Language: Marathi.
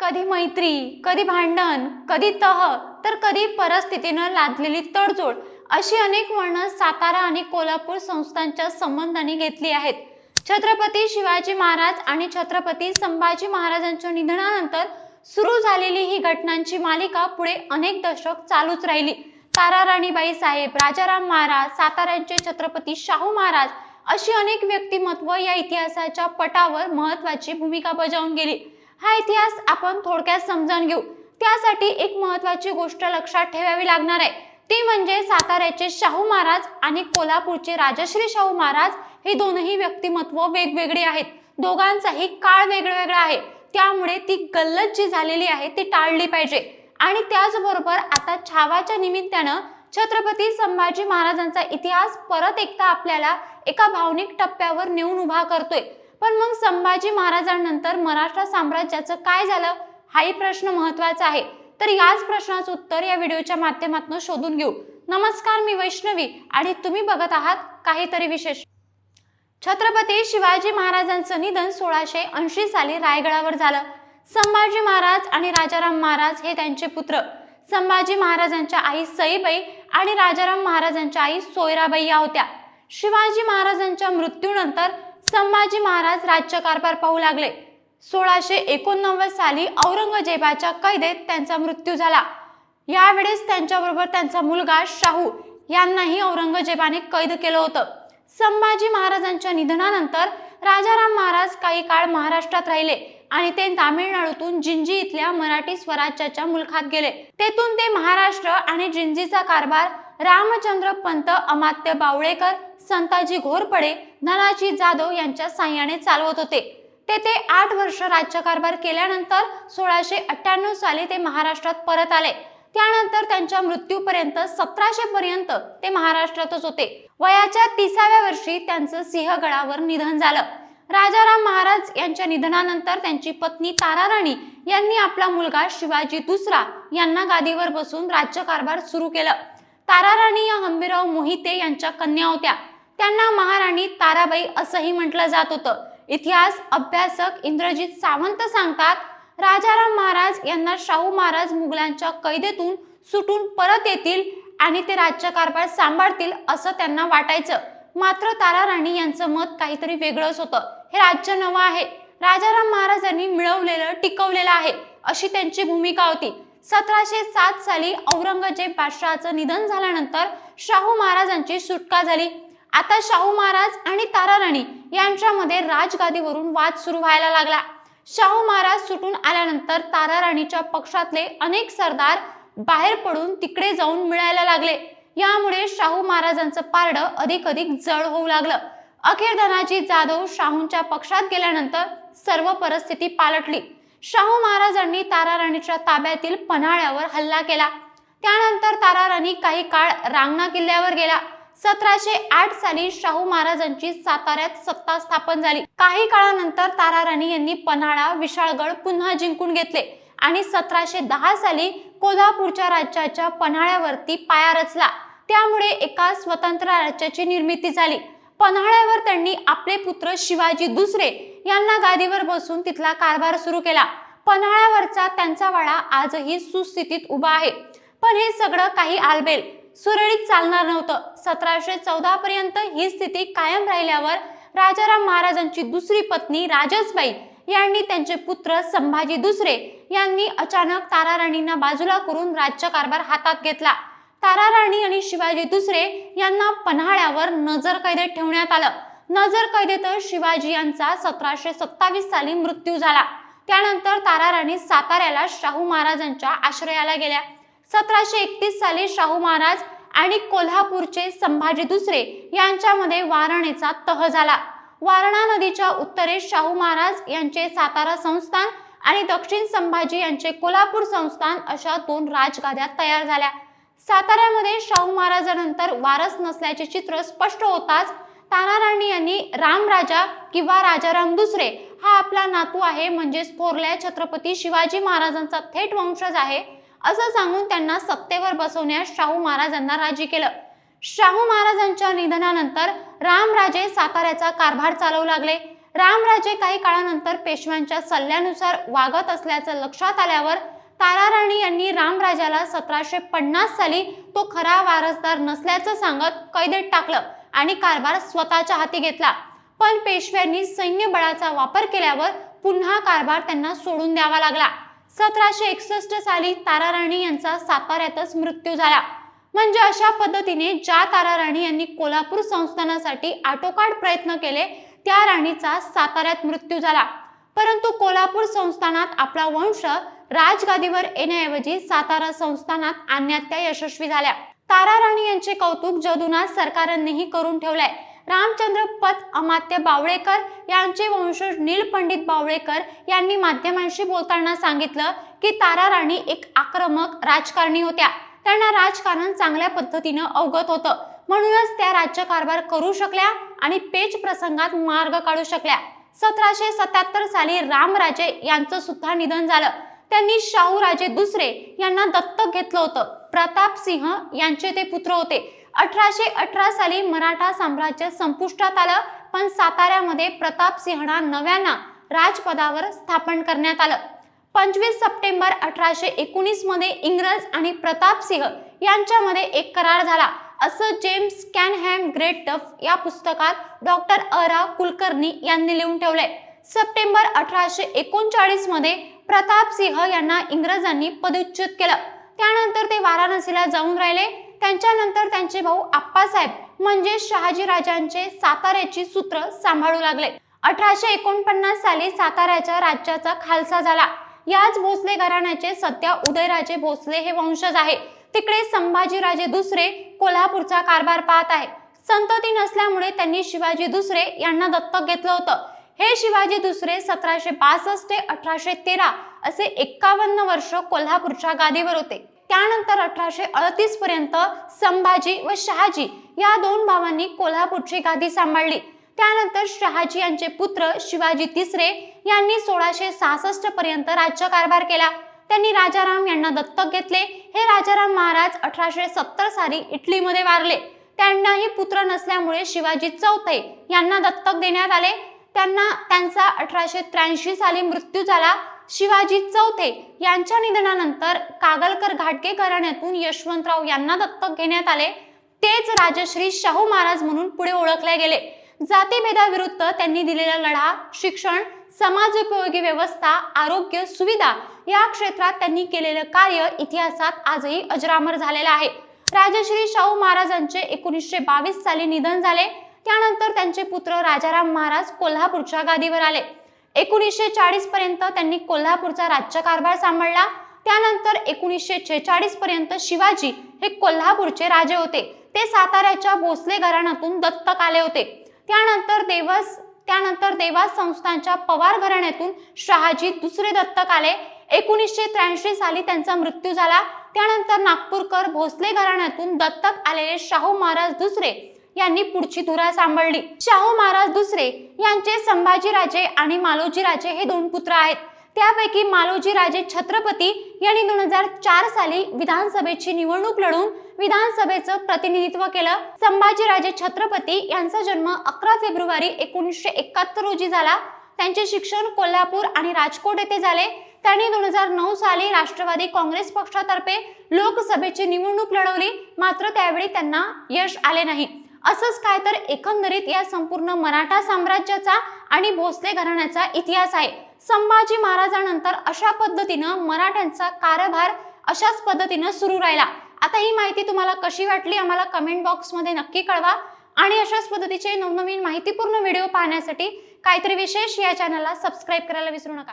कधी मैत्री कधी भांडण कधी तह तर कधी परिस्थितीनं लादलेली तडजोड अशी अनेक वर्णं सातारा आणि कोल्हापूर संस्थांच्या संबंधाने घेतली आहेत. छत्रपती शिवाजी महाराज आणि छत्रपती संभाजी महाराजांच्या निधनानंतर सुरू झालेली ही घटनांची मालिका पुढे अनेक दशक चालूच राहिली. तारा राणीबाई साहेब राजाराम महाराज साताऱ्यांचे छत्रपती शाहू महाराज अशी अनेक व्यक्तिमत्व या इतिहासाच्या पटावर महत्वाची भूमिका बजावून गेली. हा इतिहास आपण थोडक्यात समजून घेऊ. त्यासाठी एक महत्वाची गोष्ट लक्षात ठेवावी लागणार आहे. ती म्हणजे साताऱ्याचे शाहू महाराज आणि कोल्हापूरचे राजश्री शाहू महाराज हे दोनही व्यक्तिमत्व वेगवेगळे आहेत. दोघांचाही काळ वेगळा आहे. त्यामुळे ती गल्लत जी झालेली आहे ती टाळली पाहिजे. आणि त्याचबरोबर आता छावाच्या निमित्तानं छत्रपती संभाजी महाराजांचा इतिहास परत एकदा आपल्याला एका भावनिक टप्प्यावर नेऊन उभा करतोय. पण मग संभाजी महाराजांनंतर मराठा साम्राज्याचं काय झालं? हाही प्रश्न महत्त्वाचा आहे. तर याच प्रश्नाचं उत्तर या व्हिडिओच्या माध्यमातून शोधून घेऊ. नमस्कार मी वैष्णवी आणि तुम्ही बघत आहात काहीतरी विशेष. छत्रपती शिवाजी महाराजांचं निधन सोळाशे ऐंशी साली रायगडावर झालं. संभाजी महाराज आणि राजाराम महाराज हे त्यांचे पुत्र. संभाजी महाराजांच्या आई सईबाई आणि राजाराम महाराजांच्या आई सोयराबाई या होत्या. शिवाजी महाराजांच्या मृत्यूनंतर संभाजी महाराज राज्यकारभार पाहू लागले. सोळाशे एकोणनव्वद साली औरंगजेबाच्या कैदेत त्यांचा मृत्यू झाला. यावेळेस त्यांच्याबरोबर त्यांचा मुलगा शाहू यांनाही औरंगजेबाने कैद केलं होतं. संभाजी महाराजांच्या निधनानंतर राजाराम महाराज काही काळ महाराष्ट्रात राहिले आणि ते तामिळनाडूतून जिंजी इथल्या मराठी स्वराज्याच्या मुलखात गेले. तेथून ते महाराष्ट्र आणि जिंजीचा कारभार रामचंद्र पंत अमात्य बावळेकर संताजी घोरपडे धनाजी जाधव यांच्या साह्याने चालवत होते. तेथे आठ वर्ष राज्यकारभार केल्यानंतर सोळाशे अठ्ठ्याण्णव साली ते महाराष्ट्रात परत आले. त्यानंतर त्यांच्या मृत्यूपर्यंत सतराशे पर्यंत ते महाराष्ट्रातच होते. वयाच्या तिसाव्या वर्षी त्यांचं सिंहगडावर निधन झालं. राजाराम महाराज यांच्या निधनानंतर त्यांची पत्नी ताराराणी यांनी आपला मुलगा शिवाजी दुसरा यांना गादीवर बसून राज्यकारभार सुरू केलं. ताराराणी या हंबीराव मोहिते यांच्या कन्या होत्या. त्यांना महाराणी ताराबाई असंही म्हटलं जात होतं. इतिहास अभ्यासक इंद्रजित सावंत सांगतात राजाराम महाराज यांना शाहू महाराज मुघलांच्या कैदेतून सुटून परत येतील आणि ते राज्यकारभार सांभाळतील असं त्यांना वाटायचं. मात्र ताराराणी यांचं मत काहीतरी वेगळंच होतं. हे राज्य नवं आहे. राजाराम महाराजांनी मिळवलेलं टिकवलेलं आहे अशी त्यांची भूमिका होती. सतराशे सात साली औरंगजेब बादशहाचं निधन झाल्यानंतर शाहू महाराजांची सुटका झाली. आता शाहू महाराज आणि ताराराणी यांच्यामध्ये राजगादीवरून वाद सुरू व्हायला लागला. शाहू महाराज सुटून आल्यानंतर ताराराणीच्या पक्षातले अनेक सरदार बाहेर पडून तिकडे जाऊन मिळायला लागले. यामुळे शाहू महाराजांचं पारडं अधिक अधिक जड होऊ लागलं. अखेर धनाजी जाधव शाहूंच्या पक्षात गेल्यानंतर सर्व परिस्थिती पालटली. शाहू महाराजांनी ताराराणीच्या ताब्यातील पन्हाळ्यावर हल्ला केला. त्यानंतर ताराराणी काही काळ रांगणा किल्ल्यावर गेला. सतराशे आठ साली शाहू महाराजांची साताऱ्यात सत्ता स्थापन झाली. काही काळानंतर ताराराणी यांनी पन्हाळा विशाळगड पुन्हा जिंकून घेतले आणि सतराशे दहा साली कोल्हापूरच्या राज्याच्या पन्हाळ्यावरती पाया रचला. त्यामुळे एका स्वतंत्र राज्याची निर्मिती झाली. पन्हाळ्यावर त्यांनी आपले पुत्र शिवाजी दुसरे यांना गादीवर बसून तिथला कारभार सुरू केला. पन्हाळ्यावरचा त्यांचा वाडा आजही सुस्थितीत उभा आहे. पण हे सगळं काही आलबेल. सुरळीत चालणार नव्हतं. सतराशे चौदा पर्यंत ही स्थिती कायम राहिल्यावर राजाराम महाराजांची दुसरी पत्नी राजसबाई यांनी त्यांचे पुत्र संभाजी दुसरे यांनी अचानक ताराराणींना बाजूला करून राज्यकारभार हातात घेतला. ताराराणी आणि शिवाजी दुसरे यांना पन्हाळ्यावर नजर कैदेत ठेवण्यात आलं. नजर कैदेतच शिवाजी यांचा सतराशे सत्तावीस साली मृत्यू झाला. त्यानंतर ताराराणी साताऱ्याला शाहू महाराजांच्या आश्रयाला गेल्या. सतराशे एकतीस साली शाहू महाराज आणि कोल्हापूरचे संभाजी दुसरे यांच्यामध्ये वारणेचा तह झाला. वारणा नदीच्या उत्तरेस शाहू महाराज यांचे सातारा संस्थान आणि दक्षिण संभाजी यांचे कोल्हापूर संस्थान अशा दोन राजगाद्या तयार झाल्या. साताऱ्यामध्ये शाहू महाराजानंतर वारस नसल्याचे चित्र स्पष्ट होताच तानाराणी यांनी रामराजा किंवा राजाराम दुसरे हा आपला नातू आहे म्हणजेच थोरल्या छत्रपती शिवाजी महाराजांचा थेट वंशज आहे. असं सांगून त्यांना सत्तेवर बसवण्यास शाहू महाराजांना राजी केलं. शाहू महाराजांच्या निधनानंतर रामराजे साताऱ्याचा कारभार चालवू लागले. रामराजे काही काळानंतर पेशव्यांच्या सल्ल्यानुसार वागत असल्याचं लक्षात आल्यावर ताराराणी यांनी रामराजाला सतराशे पन्नास साली तो खरा वारसदार नसल्याचं सांगत कैदेत टाकलं आणि कारभार स्वतःच्या हाती घेतला. पण पेशव्यांनी सैन्यबळाचा वापर केल्यावर पुन्हा कारभार त्यांना सोडून द्यावा लागला. सतराशे एकसष्ट साली ताराराणी यांचा साताऱ्यातच मृत्यू झाला. म्हणजे अशा पद्धतीने ज्या ताराराणी यांनी कोल्हापूर संस्थानासाठी आटोकाट प्रयत्न केले त्या राणीचा साताऱ्यात मृत्यू झाला. परंतु कोल्हापूर संस्थानात आपला वंश राजगादीवर येण्याऐवजी सातारा संस्थानात आणण्यात त्या यशस्वी झाल्या. तारा राणी यांचे कौतुक जदुनाथ सरकारांनीही करून ठेवलंय. रामचंद्र पत अमात्य बावळेकर यांचे वंशज नीलपंडित बावळेकर यांनी माध्यमांशी बोलताना सांगितलं की तारा राणी एक आक्रमक राजकारणी होत्या. त्यांना राजकारण चांगल्या पद्धतीनं अवगत होतं. म्हणूनच त्या राज्यकारभार करू शकल्या आणि पेच प्रसंगात मार्ग काढू शकल्या. सतराशे सत्याहत्तर साली रामराजे यांचं सुद्धा निधन झालं. त्यांनी शाहूराजे दुसरे यांना दत्तक घेतलं होतं. प्रताप सिंह यांचे ते पुत्र होते. अठराशे अठरा साली मराठा साम्राज्य संपुष्टात आलं पण साताऱ्यामध्ये प्रताप सिंहना नव्यानं राजपदावर स्थापन करण्यात आलं. पंचवीस सप्टेंबर अठराशे एकोणीसमध्ये इंग्रज आणि प्रताप सिंह यांच्यामध्ये एक करार झाला. असं जेम्स कॅनहॅम ग्रेट टफ या पुस्तकात डॉक्टर अरा कुलकर्णी यांनी लिहून ठेवलंय. सप्टेंबर अठराशे एकोणचाळीसमध्ये प्रताप सिंह यांना इंग्रजांनी पदच्युत केलं. त्यानंतर ते वाराणसीला जाऊन राहिले. त्यांच्यानंतर त्यांचे भाऊ आप्पासाहेब म्हणजे शहाजी राजांचे साताऱ्याची सूत्र सांभाळू लागले. अठराशे एकोणपन्नास साली साताऱ्याच्या राज्याचा खालसा झाला. याच भोसले घराण्याचे सध्या उदयराजे भोसले हे वंशज आहे. तिकडे संभाजीराजे दुसरे कोल्हापूरचा कारभार पाहत आहे. संतती नसल्यामुळे त्यांनी शिवाजी दुसरे यांना दत्तक घेतलं होतं. हे शिवाजी दुसरे सतराशे बासष्ट ते अठराशे तेरा असे एक्कावन्न वर्ष कोल्हापूरच्या गादीवर होते. त्यानंतर अठराशे अडतीस पर्यंत संभाजी व शहाजी या दोन भावांनी कोल्हापूरची गादी सांभाळली. त्यानंतर शहाजी यांचे पुत्र शिवाजी तिसरे यांनी सोळाशे सहासष्ट पर्यंत राज्यकारभार केला. त्यांनी राजाराम यांना दत्तक घेतले. हे राजाराम महाराज अठराशे सत्तर साली इटलीमध्ये वारले. त्यांनाही पुत्र नसल्यामुळे शिवाजी चौथे यांना दत्तक देण्यात आले. त्यांना त्यांचा अठराशे त्र्याऐंशी साली मृत्यू झाला. शिवाजी चौथे यांच्या निधनानंतर कागलकर घाटगे घराण्यातून यशवंतराव यांना दत्तक घेण्यात आले. तेच राजश्री शाहू महाराज म्हणून पुढे ओळखले गेले. जातीभेदाविरुद्ध त्यांनी दिलेला लढा शिक्षण समाजोपयोगी व्यवस्था आरोग्य सुविधा या क्षेत्रात त्यांनी केलेलं कार्य इतिहासात आजही अजरामर झालेलं आहे. राजश्री शाहू महाराजांचे एकोणीसशे बावीस साली निधन झाले. त्यानंतर त्यांचे पुत्र राजाराम महाराज कोल्हापूरच्या गादीवर आले. एकोणीसशे चाळीस पर्यंत त्यांनी कोल्हापूरचा राज्यकारभार सांभाळला. त्यानंतर एकोणीसशे छेचाळीस पर्यंत शिवाजी हे कोल्हापूरचे राजे होते. ते साताऱ्याच्या भोसले घराण्यातून दत्तक आले होते. त्यानंतर देवस त्यानंतर देवास संस्थांच्या पवार घराण्यातून शहाजी दुसरे दत्तक आले. एकोणीसशे त्र्याऐंशी साली त्यांचा मृत्यू झाला. त्यानंतर नागपूरकर भोसले घराण्यातून दत्तक आलेले शाहू महाराज दुसरे यांनी पुढची धुरा सांभाळली. शाहू महाराज दुसरे यांचे संभाजीराजे आणि मालोजीराजे हे दोन पुत्र आहेत. त्यापैकी मालोजीराजे छत्रपती यांनी दोन हजार चार साली विधानसभेची निवडणूक लढून विधानसभेचं प्रतिनिधित्व केलं. संभाजीराजे छत्रपती यांचा जन्म अकरा फेब्रुवारी एकोणीसशे एकाहत्तर रोजी झाला. त्यांचे शिक्षण कोल्हापूर आणि राजकोट येथे झाले. त्यांनी दोन हजार नऊ साली राष्ट्रवादी काँग्रेस पक्षातर्फे लोकसभेची निवडणूक लढवली. मात्र त्यावेळी त्यांना यश आले नाही. असंच काय तर एकंदरीत या संपूर्ण मराठा साम्राज्याचा आणि भोसले घराण्याचा इतिहास आहे. संभाजी महाराजांनंतर अशा पद्धतीनं मराठ्यांचा कारभार अशाच पद्धतीनं सुरू राहिला. आता ही माहिती तुम्हाला कशी वाटली आम्हाला कमेंट बॉक्समध्ये नक्की कळवा आणि अशाच पद्धतीचे नवनवीन माहितीपूर्ण व्हिडिओ पाहण्यासाठी काहीतरी विशेष या चॅनलला सबस्क्राईब करायला विसरू नका.